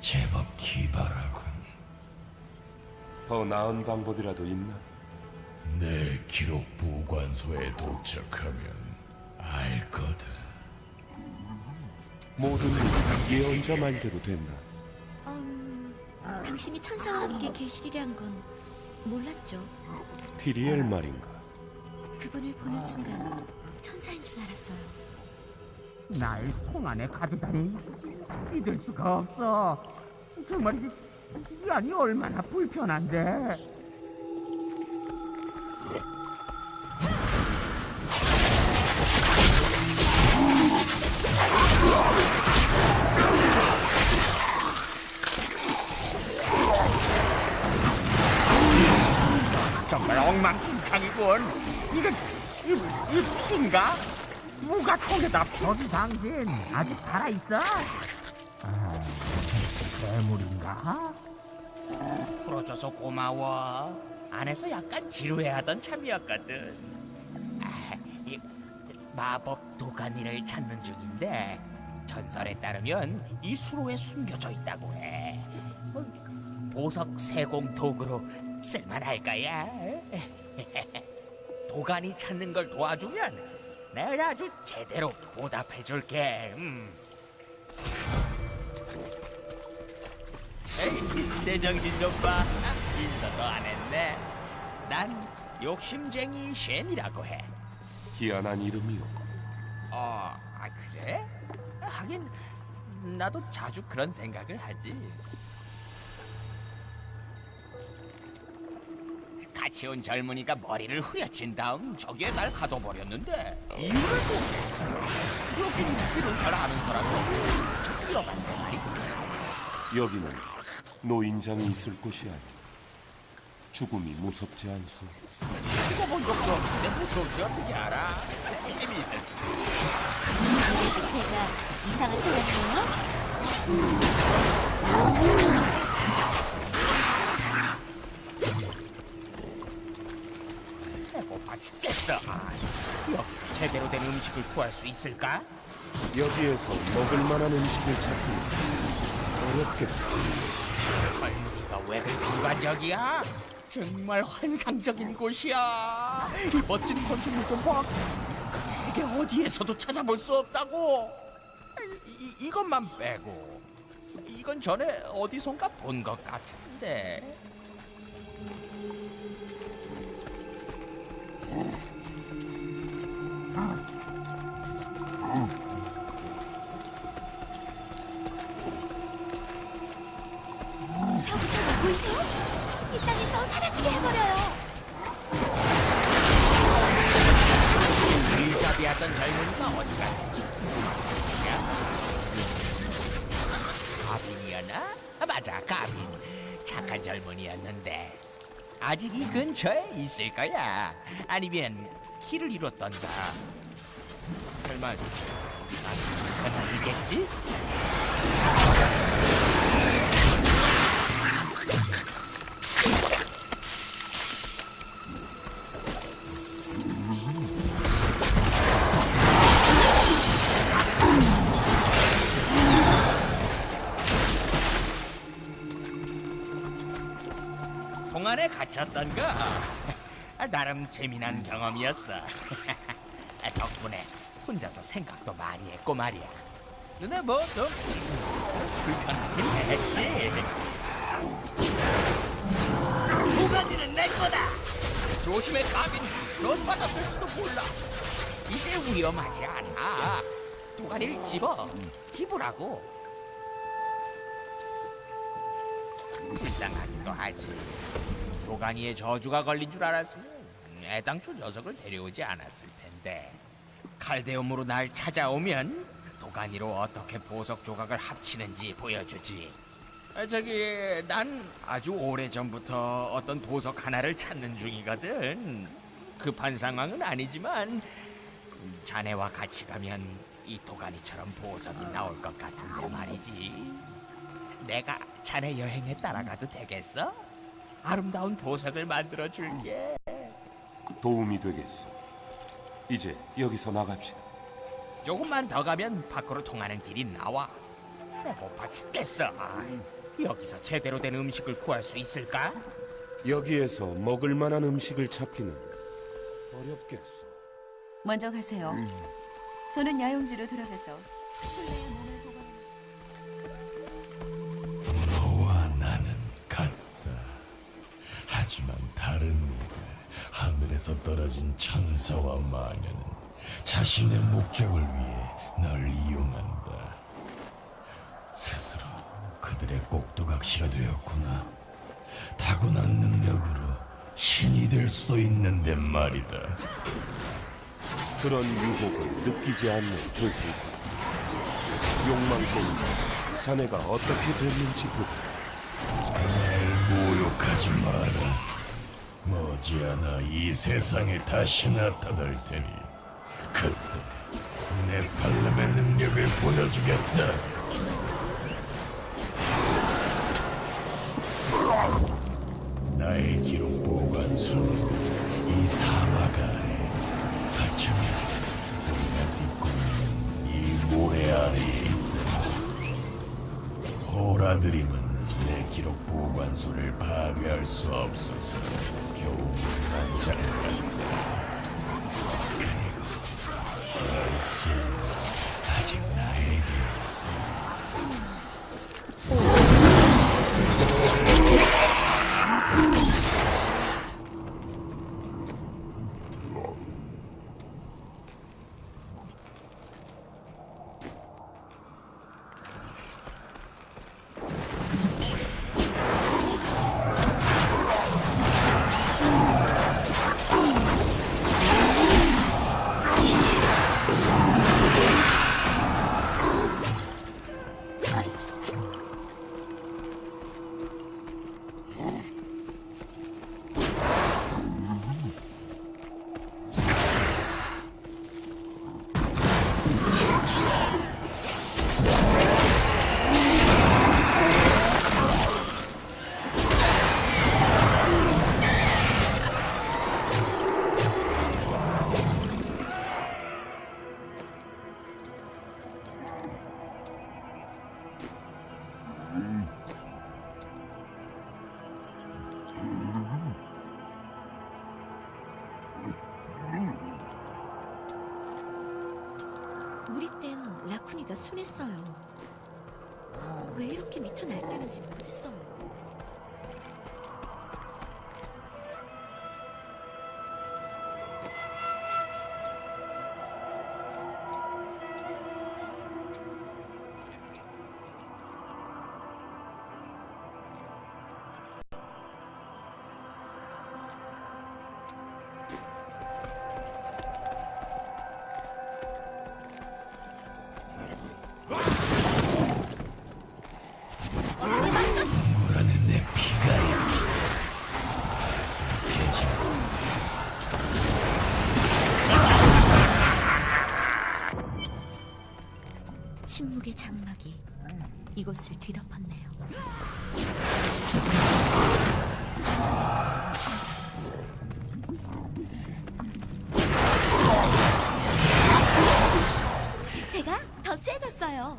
제법 기발하군. 더 나은 방법이라도 있나? 내 기록 보관소에 도착하면 알 거다. 모든 일이 예언자 말대로 됐나? 음, 당신이 천사와 함께 계시리란 건 몰랐죠. 티리엘 말인가? 그분을 보는 순간 천사인 줄 알았어요. 날 송 안에 가두다니 믿을 수가 없어. 정말 이, 이 안이 얼마나 불편한데. 정말 엉망진창이군. 이건 이, 이 피인가? 누가 통에다 펴지 당신 아직 살아 있어? 아, 괴물인가? 풀어줘서 고마워. 안에서 약간 지루해하던 참이었거든. 아, 이 마법 도가니를 찾는 중인데 전설에 따르면 이 수로에 숨겨져 있다고 해. 뭐, 보석 세공 도구로 쓸만할 거야. 도가니 찾는 걸 도와주면 내가 아주 제대로 보답해줄게. 음. 에이, 내 정신 좀 봐. 인사도 안 했네. 난 욕심쟁이 쉔이라고 해. 희한한 이름이요. 어, 아 그래? 하긴 나도 자주 그런 생각을 하지. 같이 온 젊은이가 머리를 후려친 다음 저기에 날 가둬버렸는데 이유를 모르겠어. 여긴 길을 잘 아는 사람이 없어. 뛰어간단 말이야. 여기는 노인장이 있을 곳이 아니. 죽음이 무섭지 않소. 이거 본 적도 없는데 무서운지 어떻게 알아? 재미있을 수도 제가 이상을 틀렸네요. 배고파 죽겠어. 아, 여기서 제대로 된 음식을 구할 수 있을까? 여기에서 먹을 만한 음식을 찾기는 어렵겠소. 젊은이가 왜 일반적이야? 정말 환상적인 곳이야. 이 멋진 건축물 좀 봐. 세계 어디에서도 찾아볼 수 없다고. 이, 이것만 빼고 이건 전에 어디선가 본 것 같은데. 착한 젊은이였는데 아직 이 근처에 있을 거야. 아니면 길을 잃었던가. 설마 그건 아니겠지? 통 안에 갇혔던 거 아, 나름 재미난 경험이었어. 아, 덕분에 혼자서 생각도 많이 했고 말이야. 근데 뭐좀 불편하긴 했지. 두 가지는 내 거다. 조심해, 가빈. 저주받았을지도 몰라. 이제 위험하지 않아. 도가니를 집어. 집으라고. 불쌍하기도 하지. 도가니에 저주가 걸린 줄 알았으면 애당초 녀석을 데려오지 않았을 텐데. 칼데움으로 날 찾아오면 도가니로 어떻게 보석 조각을 합치는지 보여주지. 아, 저기 난 아주 오래 전부터 어떤 보석 하나를 찾는 중이거든. 급한 상황은 아니지만 자네와 같이 가면 이 도가니처럼 보석이 나올 것 같은데 말이지. 내가 자네 여행에 따라가도 되겠어? 아름다운 보석을 만들어 줄게. 도움이 되겠소. 이제 여기서 나갑시다. 조금만 더 가면 밖으로 통하는 길이 나와. 배고파 죽겠어. 아, 여기서 제대로 된 음식을 구할 수 있을까? 여기에서 먹을 만한 음식을 찾기는 어렵겠어. 먼저 가세요. 저는 야영지로 돌아가서 너와 하늘에서 떨어진 천사와 마녀는 자신의 목적을 위해 널 이용한다. 스스로 그들의 꼭두각시가 되었구나. 타고난 능력으로 신이 될 수도 있는데 말이다. 그런 유혹을 느끼지 않는 조금 욕망 때문에 자네가 어떻게 됐는지 보다 날 모욕하지 마라. 머지않아 이 세상에 다시 나타날 테니 그때 내 팔름의 능력을 보여주겠다. 나의 기록 보관소는 이 사막 아래 하찮은 우리가 딛고 있는 이 모래 아래에 있다. 호라드림은 내 기록 보관소를 파괴할 수 없어서 겨우 난장간다. 했어요. 왜 이렇게 미쳐 날뛰는지 모르겠어요. 침묵의 장막이 이곳을 뒤덮었네요. 제가 더 세졌어요.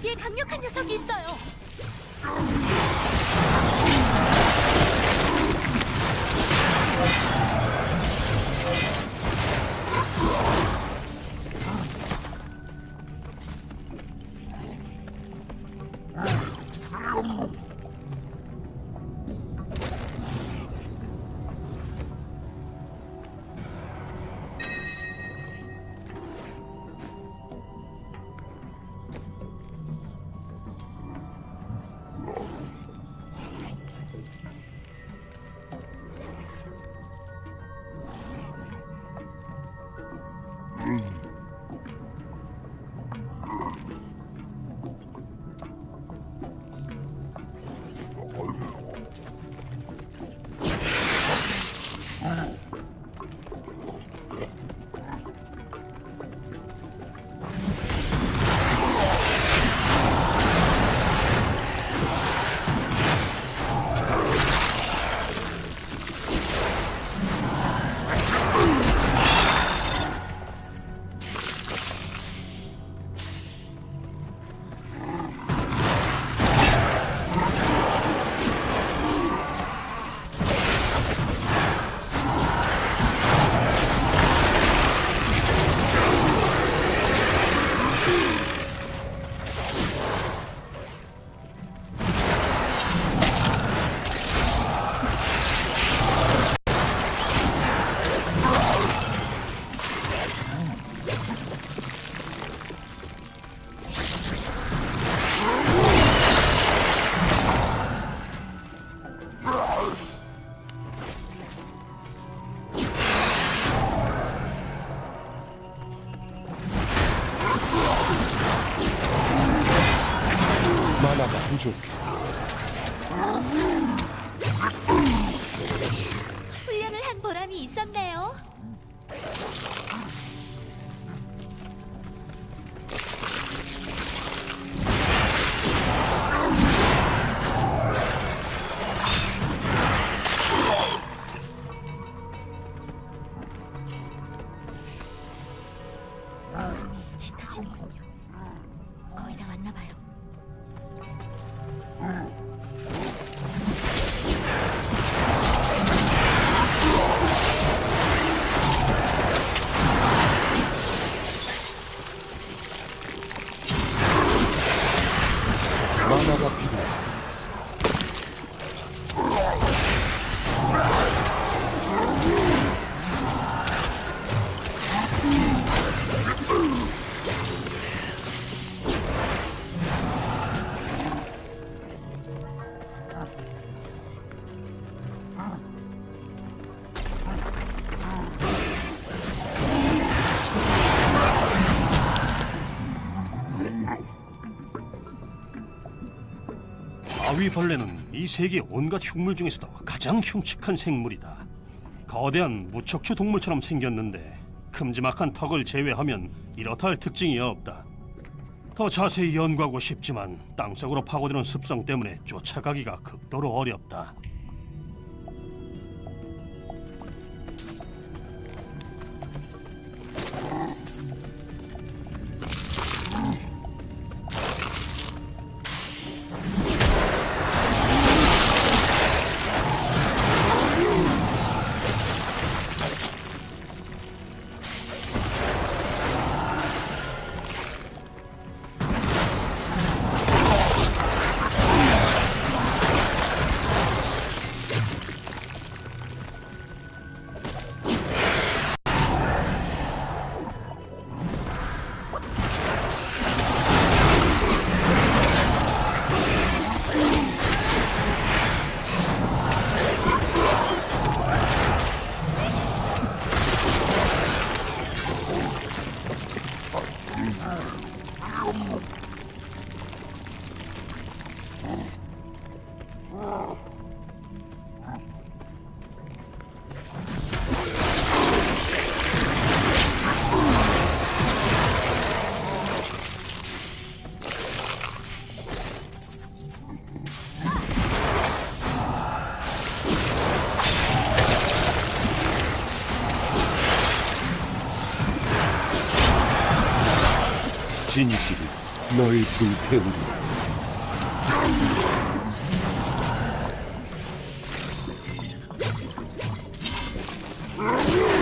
저기에 강력한 녀석이 있어요. 부족해. 훈련을 한 보람이 있었네요. 만화가 바위벌레는 이 세계 온갖 흉물 중에서도 가장 흉측한 생물이다. 거대한 무척추 동물처럼 생겼는데 큼지막한 턱을 제외하면 이렇다 할 특징이 없다. 더 자세히 연구하고 싶지만 땅속으로 파고드는 습성 때문에 쫓아가기가 극도로 어렵다. 널 불태우리. Yeah.